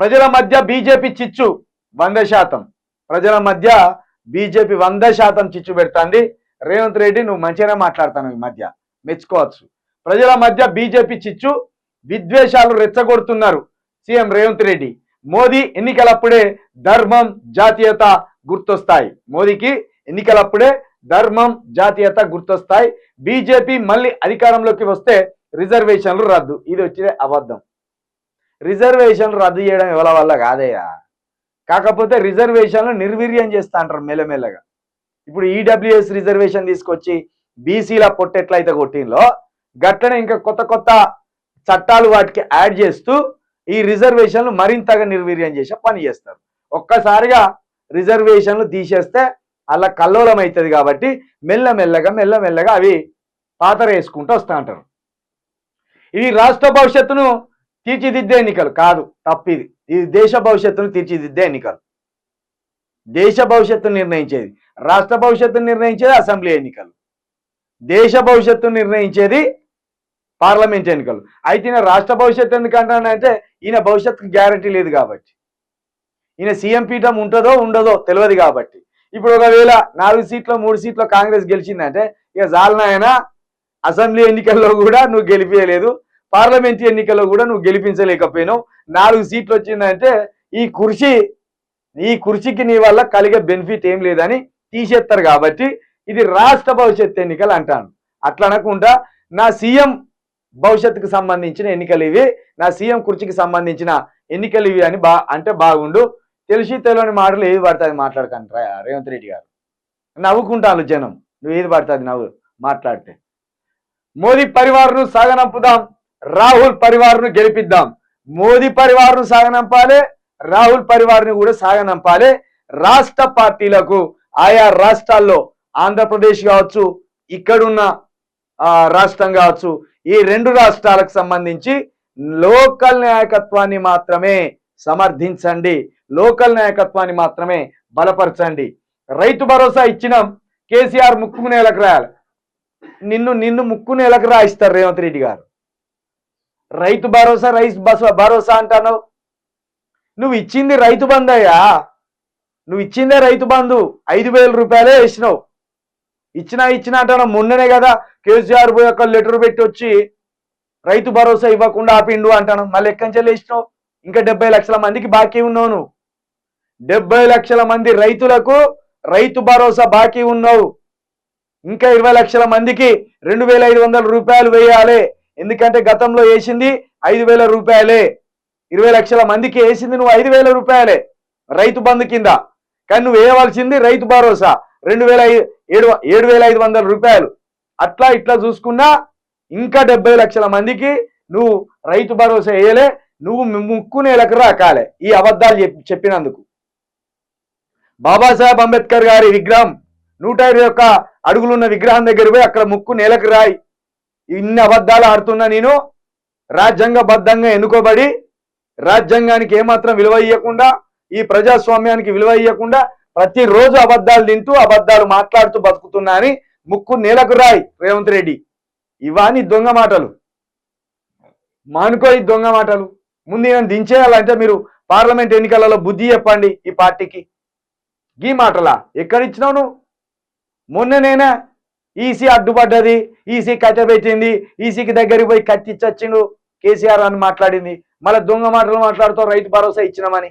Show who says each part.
Speaker 1: ప్రజల మధ్య బీజేపీ చిచ్చు వంద శాతం. ప్రజల మధ్య బీజేపీ వంద శాతం చిచ్చు పెడుతుంది. రేవంత్ రెడ్డి నువ్వు మంచిగానే మాట్లాడతాను ఈ మధ్య. మెచ్చుకోవచ్చు. ప్రజల మధ్య బీజేపీ చిచ్చు విద్వేషాలు రెచ్చగొడుతున్నారు సీఎం రేవంత్ రెడ్డి. మోదీ ఎన్నికలప్పుడే ధర్మం జాతీయత గుర్తొస్తాయి. మోదీకి ఎన్నికలప్పుడే ధర్మం జాతీయత గుర్తొస్తాయి. బీజేపీ మళ్ళీ అధికారంలోకి వస్తే రిజర్వేషన్లు రద్దు. ఇది వచ్చే అబద్ధం. రిజర్వేషన్లు రద్దు చేయడం ఎవరి వల్ల కాదయ్యా? కాకపోతే రిజర్వేషన్లు నిర్వీర్యం చేస్తా అంటారు మెల్లమెల్లగా. ఇప్పుడు ఈడబ్ల్యూఎస్ రిజర్వేషన్ తీసుకొచ్చి బీసీల పొట్టెట్లయితే కొట్టిందో గట్లనే ఇంకా కొత్త కొత్త చట్టాలు వాటికి యాడ్ చేస్తూ ఈ రిజర్వేషన్లు మరింతగా నిర్వీర్యం చేసే పని చేస్తారు. ఒక్కసారిగా రిజర్వేషన్లు తీసేస్తే అలా కల్లోలం అవుతుంది కాబట్టి మెల్లమెల్లగా మెల్లమెల్లగా అవి పాతర వేసుకుంటూ వస్తూ అంటారు. ఇవి రాష్ట్ర భవిష్యత్తును తీర్చిదిద్దే ఎన్నికలు కాదు తప్పిది. ఇది దేశ భవిష్యత్తును తీర్చిదిద్దే ఎన్నికలు. దేశ భవిష్యత్తును నిర్ణయించేది. రాష్ట్ర భవిష్యత్తును నిర్ణయించేది అసెంబ్లీ ఎన్నికలు. దేశ భవిష్యత్తును నిర్ణయించేది పార్లమెంట్ ఎన్నికలు. అయితే ఈయన రాష్ట్ర భవిష్యత్తు ఎందుకంటానంటే ఈయన భవిష్యత్తుకు గ్యారంటీ లేదు కాబట్టి. ఈయన సీఎం పీఠం ఉంటుందో ఉండదో తెలియదు కాబట్టి. ఇప్పుడు ఒకవేళ నాలుగు సీట్లు మూడు సీట్లు కాంగ్రెస్ గెలిచిందంటే ఇక జాలనాయన అసెంబ్లీ ఎన్నికల్లో కూడా నువ్వు గెలిపించలేదు పార్లమెంట్ ఎన్నికల్లో కూడా నువ్వు గెలిపించలేకపోయినావు. నాలుగు సీట్లు వచ్చిందంటే ఈ కుర్చీ ఈ కుర్చీకి నీ వల్ల కలిగే బెనిఫిట్ ఏం లేదని తీసేస్తారు కాబట్టి ఇది రాష్ట్ర భవిష్యత్ ఎన్నికలు అంటాను. అట్లా అనకుండా నా సీఎం భవిష్యత్తుకు సంబంధించిన ఎన్నికలు ఇవి నా సీఎం కుర్చీకి సంబంధించిన ఎన్నికలు ఇవి అని బా అంటే బాగుండు. తెలిసి తెలియని మాటలు ఏది పడుతుంది మాట్లాడకంటారా రేవంత్ రెడ్డి గారు. నవ్వుకుంటాను జనం. నువ్వు ఏది పడుతుంది నవ్వు మాట్లాడితే. మోదీ పరివార్ను సాగనంపుదాం. రాహుల్ పరివార్ను గెలిపిద్దాం. మోదీ పరివార్ను సాగనంపాలి రాహుల్ పరివార్ని కూడా సాగనంపాలి. రాష్ట్ర పార్టీలకు ఆయా రాష్ట్రాల్లో ఆంధ్రప్రదేశ్ కావచ్చు ఇక్కడున్న రాష్ట్రం కావచ్చు ఈ రెండు రాష్ట్రాలకు సంబంధించి లోకల్ నాయకత్వాన్ని మాత్రమే సమర్థించండి. లోకల్ నాయకత్వాన్ని మాత్రమే బలపరచండి. రైతు భరోసా ఇచ్చినాం కేసీఆర్ ముక్కు నేలకు రాయాలి. నిన్ను నిన్ను ముక్కు నేలకు రాయిస్తారు రేవంత్ రెడ్డి గారు. రైతు భరోసా రైస్ బస్ భరోసా అంటాను నువ్వు ఇచ్చింది రైతు బంధు అయ్యా. నువ్వు ఇచ్చిందే రైతు బంధు. ఐదు వేల రూపాయలే వేసినావు. ఇచ్చినా ఇచ్చినా అంటాను? మొన్ననే కదా కేసీఆర్ పోయి ఒక లెటర్ పెట్టి వచ్చి రైతు భరోసా ఇవ్వకుండా ఆపిండు అంటాను. మళ్ళీ ఎక్కడి ఇచ్చినావు ఇంకా డెబ్బై లక్షల మందికి బాకీ ఉన్నావు నువ్వు. డెబ్బై లక్షల మంది రైతులకు రైతు భరోసా బాకీ ఉన్నావు. ఇంకా ఇరవై లక్షల మందికి రెండు వేల ఐదు వందల రూపాయలు వేయాలి. ఎందుకంటే గతంలో వేసింది ఐదు వేల రూపాయలే. ఇరవై లక్షల మందికి వేసింది నువ్వు ఐదు వేల రూపాయలే రైతు బంధు కింద. కానీ నువ్వు వేయవలసింది రైతు భరోసా. రెండు వేల ఏడు ఏడు వేల ఐదు వందల రూపాయలు. అట్లా ఇట్లా చూసుకున్నా ఇంకా డెబ్బై లక్షల మందికి నువ్వు రైతు భరోసా వేయలే. నువ్వు ముక్కు నేలకు రాకాలే. ఈ అబద్ధాలు చెప్పినందుకు. బాబాసాహెబ్ అంబేద్కర్ గారి విగ్రహం నూట ఇరవై ఒక్క అడుగులున్న విగ్రహం దగ్గర పోయి అక్కడ ముక్కు నేలకు రాయి. ఇన్ని అబద్ధాలు ఆడుతున్నా నేను రాజ్యాంగబద్ధంగా ఎన్నుకోబడి రాజ్యాంగానికి ఏమాత్రం విలువ ఇవ్వకుండా ఈ ప్రజాస్వామ్యానికి విలువ ఇవ్వకుండా ప్రతిరోజు అబద్ధాలు తింటూ అబద్ధాలు మాట్లాడుతూ బతుకుతున్నా అని ముక్కు నేలకు రాయి రేవంత్ రెడ్డి. ఇవాని దొంగ మాటలు? మానుకో ఈ దొంగ మాటలు. ముందు ఈయన దించేయాలంటే మీరు పార్లమెంట్ ఎన్నికలలో బుద్ధి చెప్పండి ఈ పార్టీకి. గీ మాటలా? ఎక్కడిచ్చినావు నువ్వు? మొన్ననేనా ఈసీ అడ్డుపడ్డది ఈసీ కట్టబెట్టింది ఈసీకి దగ్గరికి పోయి కత్తిచ్చొచ్చిండు కేసీఆర్ అని మాట్లాడింది. మళ్ళీ దొంగ మాటలు మాట్లాడుతూ రైతు భరోసా ఇచ్చినామని.